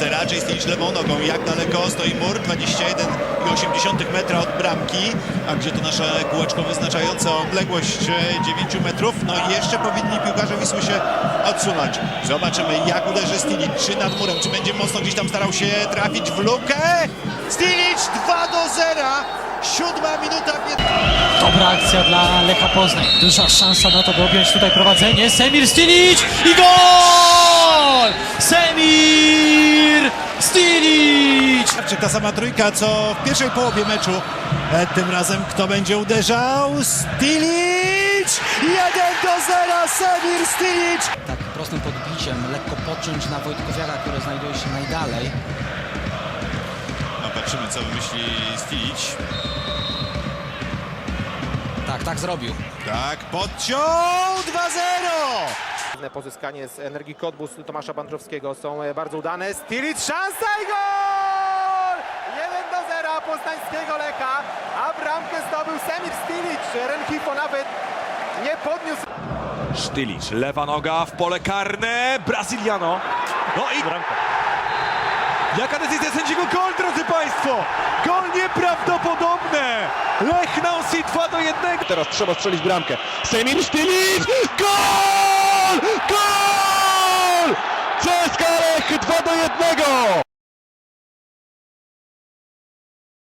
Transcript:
Raczej Stilic lewą nogą. Jak daleko stoi mur? 21,8 metra od bramki. A gdzie to nasza kółeczko wyznaczające odległość e, 9 metrów? No i jeszcze powinni piłkarze Wisły się odsunąć. Zobaczymy jak uderzy Stilic. Czy nad murem, czy będzie mocno gdzieś tam starał się trafić w lukę? Stilic 2 do 0. Siódma minuta 15. Dobra akcja dla Lecha Poznań. Duża szansa na to, by objąć tutaj prowadzenie. Semir Stilic i gol! Semir Czy ta sama trójka, co w pierwszej połowie meczu. E, Tym razem kto będzie uderzał? Stilic! 1 do 0, Semir Stilic! tak prostym podbiciem, lekko podciąć na Wojtkowiara, który znajduje się najdalej. No patrzymy, co wymyśli Stilic. Tak, tak zrobił. Tak, podciął 2-0! Pozyskanie z Energii Kotbus Tomasza Bandrowskiego są e, bardzo udane. Stilic, szansa i gol! 1 do 0 poznańskiego Lecha, a bramkę zdobył Semir Stilic. Renhifo nawet nie podniósł Sztylicz, lewa noga w pole karne, Brazyliano. No i Jaka decyzja sędziego? Gol, drodzy Państwo! Gol nieprawdopodobne! Lech na Osi 2 do 1. Teraz trzeba strzelić bramkę. Semir Stylic! CSKA Lech 2 do 1!